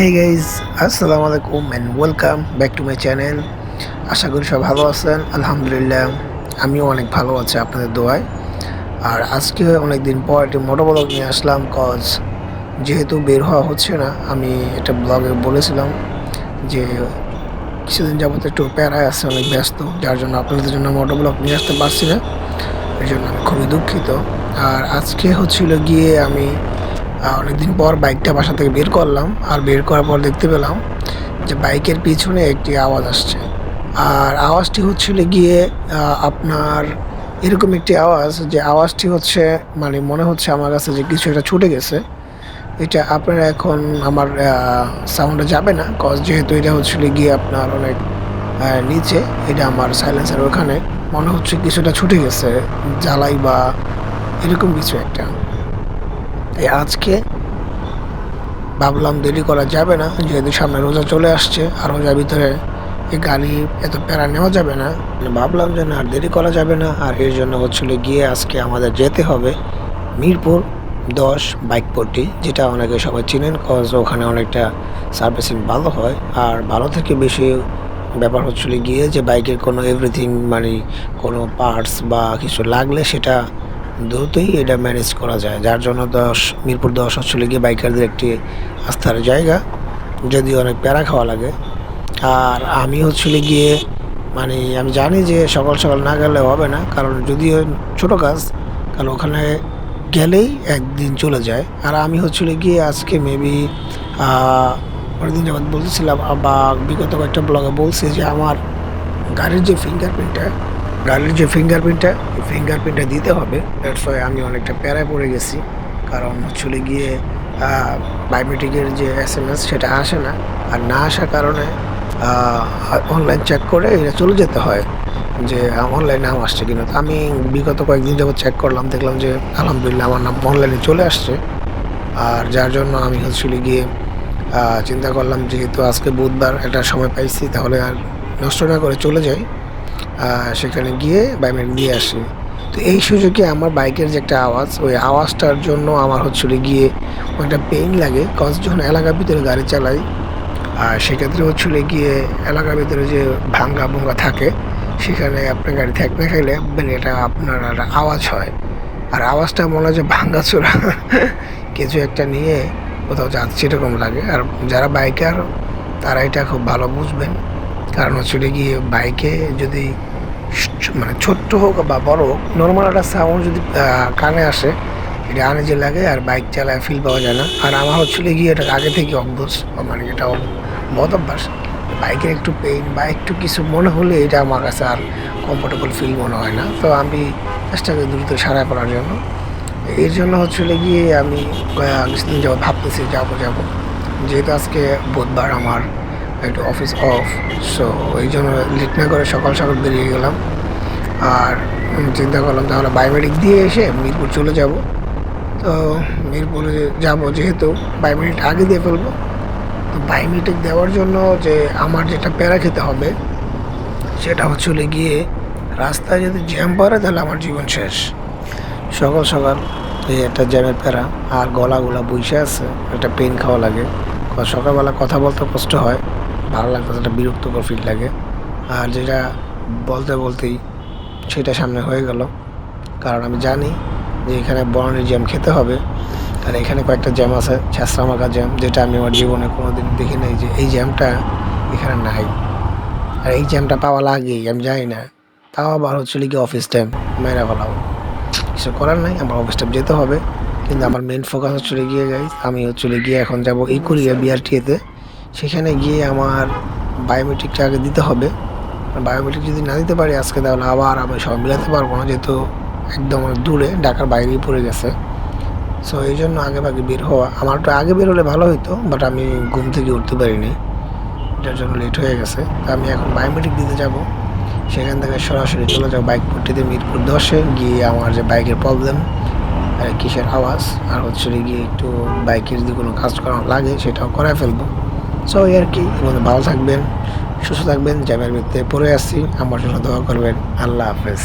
হে guys আসসালামু আলাইকুম and welcome back to my channel আশা করি সব ভালো আছেন। আলহামদুলিল্লাহ, আমিও অনেক ভালো আছি আপনাদের দোয়ায়। আর আজকে অনেক দিন পর একটি মোটো ব্লগ নিয়ে আসলাম কজ যেহেতু বের হওয়া হচ্ছে না, আমি একটা ব্লগে বলেছিলাম যে কিছুদিন যাবত একটু প্যারায় আছে, অনেক ব্যস্ত, যার জন্য আপনাদের জন্য মোটো ব্লগ নিয়ে আসতে পারছি না। এই জন্য আমি খুবই দুঃখিত। আর আজকে হচ্ছিল গিয়ে আমি অনেকদিন পর বাইকটা বাসা থেকে বের করলাম। আর বের করার পর দেখতে পেলাম যে বাইকের পিছনে একটি আওয়াজ আসছে। আর আওয়াজটি হচ্ছিল গিয়ে আপনার এরকম একটি আওয়াজ যে আওয়াজটি হচ্ছে মানে মনে হচ্ছে আমার কাছে যে কিছু একটা ছুটে গেছে। এটা আপনারা এখন আমার সাউন্ডে যাবে না কজ যেহেতু এটা হচ্ছিল গিয়ে আপনার অনেক নিচে, এটা আমার সাইলেন্সের ওখানে। মনে হচ্ছে কিছুটা ছুটে গেছে, জ্বালাই বা এরকম কিছু একটা। তাই আজকে ভাবলাম দেরি করা যাবে না, যেহেতু সামনে রোজা চলে আসছে, আর রোজার ভিতরে এই গাড়ি এত প্যারা নেওয়া যাবে না। ভাবলাম যে না, আর দেরি করা যাবে না, আর এর জন্য হচ্ছিল গিয়ে আজকে আমাদের যেতে হবে মিরপুর দশ বাইক পট্টি যেটা অনেকে সবাই চিনেন কজ ওখানে অনেকটা সার্ভিসিং ভালো হয়। আর ভালো থেকে বেশি ব্যাপার হচ্ছিল গিয়ে যে বাইকের কোনো এভরিথিং মানে কোনো পার্টস বা কিছু লাগলে সেটা দ্রুতই এটা ম্যানেজ করা যায়। যার জন্য দশ, মিরপুর দশ হচ্ছিল গিয়ে বাইকারদের একটি আস্থার জায়গা যদি অনেক প্যারা খাওয়া লাগে। আর আমি হচ্ছিল গিয়ে মানে আমি জানি যে সকাল সকাল না গেলে হবে না, কারণ যদিও ছোটো কাজ, কারণ ওখানে গেলেই একদিন চলে যায়। আর আমি হচ্ছিল গিয়ে আজকে মেবি অনেকদিন যাবৎ বলতেছিলাম বা বিগত কয়েকটা ব্লগে বলছি যে আমার গাড়ির যে ফিঙ্গারপ্রিন্টটা গাড়ির যে ফিঙ্গারপ্রিন্টটা ফিঙ্গারপ্রিন্টটা দিতে হবে। দ্যাটস ওয়াই আমি অনেকটা প্যারায় পড়ে গেছি। কারণ হচ্ছিল গিয়ে বায়োমেট্রিকের যে এস এম এস সেটা আসে না। আর না আসার কারণে অনলাইন চেক করে এটা চলে যেতে হয় যে অনলাইন নাম আসছে কিনা। তো আমি বিগত কয়েকদিন যাবত চেক করলাম, দেখলাম যে, আলহামদুলিল্লাহ আমার নাম অনলাইনে চলে আসছে। আর যার জন্য আমি হচ্ছিল গিয়ে চিন্তা করলাম, যেহেতু আজকে বুধবার একটা সময় পাইছি, তাহলে আর নষ্ট না করে চলে যাই। সেখানে গিয়ে বাইক দিয়ে আসি। তো এই সুযোগে আমার বাইকের যে একটা আওয়াজ, ওই আওয়াজটার জন্য আমার হচ্ছিল গিয়ে অনেকটা পেইন লাগে। কজ যখন এলাকার ভিতরে গাড়ি চালাই, আর সেক্ষেত্রে হচ্ছিল গিয়ে এলাকার ভিতরে যে ভাঙ্গা ভুঙ্গা থাকে, সেখানে আপনার গাড়ি থাক না খাইলে এটা আপনার আওয়াজ হয়। আর আওয়াজটা মনে হয় যে ভাঙ্গা চোরা। কিছু একটা নিয়ে কোথাও যাচ্ছে এরকম লাগে। আর যারা বাইকার তারা এটা খুব ভালো বুঝবেন। কারণ হচ্ছে গিয়ে বাইকে যদি মানে ছোট্ট হোক বা বড় হোক নর্মাল একটা সাউন্ড যদি কানে আসে, এটা আনে যে লাগে আর বাইক চালায় ফিল পাওয়া যায় না। আর আমার হচ্ছিল গিয়ে এটা আগে থেকে অভ্যাস মানে এটা বদ অভ্যাস। বাইকের একটু পেইন বা একটু কিছু মনে হলে এটা আমার কাছে আর কমফোর্টেবল ফিল মনে হয় না। তো আমি চেষ্টা করি দ্রুত সারায় পড়ার জন্য। এর জন্য হচ্ছিল গিয়ে আমি কিছুদিন যাব ভাবতেছি যাব যাব। যেহেতু আজকে বুধবার আমার একটু অফিস অফ সো ওই জন্য লেট না করে সকাল সকাল বেরিয়ে গেলাম। আর চিন্তা করলাম, তাহলে বায়োমেট্রিক দিয়ে এসে মিরপুর চলে যাব। তো মিরপুরে যাব, যেহেতু বায়োমেট্রিক আগে দিয়ে ফেলব। তো বায়োমেট্রিক দেওয়ার জন্য যে আমার যেটা প্যারা খেতে হবে, সেটা হচ্ছে গিয়ে রাস্তায় যদি জ্যাম পড়ে, তাহলে আমার জীবন শেষ। সকাল সকাল এই একটা জ্যামের প্যারা, আর গলাগুলা বইসে আছে, একটা পেন খাওয়া লাগে। সকালবেলা কথা বলতে কষ্ট হয়। ভালো লাগতে একটা বিরক্তকর ফিল লাগে। আর যেটা বলতে বলতেই সেটা সামনে হয়ে গেল। কারণ আমি জানি যে এখানে বরণের জ্যাম খেতে হবে। আর এখানে কয়েকটা জ্যাম আছে ছ্যাঁচড়ামাকা জ্যাম যেটা আমি আমার জীবনে কোনোদিন দেখি নাই যে এই জ্যামটা এখানে নাই। আর এই জ্যামটা পাওয়া লাগেই, আমি জানি না। তাও আবার হচ্ছে কি অফিস টাইম মেয়েরা ভালো কিছু করার নাই, আমার অফিস টাইম যেতে হবে। কিন্তু আমার মেন ফোকাস হচ্ছে গিয়ে গাইজ আমি হচ্ছে গিয়ে এখন যাব এই কুরিয়া বিআরটিএতে সেখানে গিয়ে আমার বায়োমেট্রিকটা আগে দিতে হবে। বায়োমেট্রিক যদি না দিতে পারি আজকে, তাহলে আবার আমি সব মিলাতে পারব না, যেহেতু একদম দূরে, ঢাকার বাইরেই পড়ে গেছে। সো এই জন্য আগে ভাগে বের হওয়া, আমার একটু আগে বের হলে ভালো হতো বাট আমি ঘুম থেকে উঠতে পারিনি। এটার জন্য লেট হয়ে গেছে। তো আমি এখন বায়োমেট্রিক দিতে যাব। সেখান থেকে সরাসরি চলে যাব বাইক পট্টিতে মিরপুর দশে, গিয়ে আমার যে বাইকের প্রবলেম আর কিসের আওয়াজ, আর হচ্ছে গিয়ে একটু বাইকের যদি কোনো কাজ করা লাগে, সেটাও করায় ফেলব। সো এই আর কি। আমাদের ভালো থাকবেন, সুস্থ থাকবেন জামের ভিতরে পড়ে আসছি আমার জন্য দোয়া করবেন। আল্লাহ হাফেজ।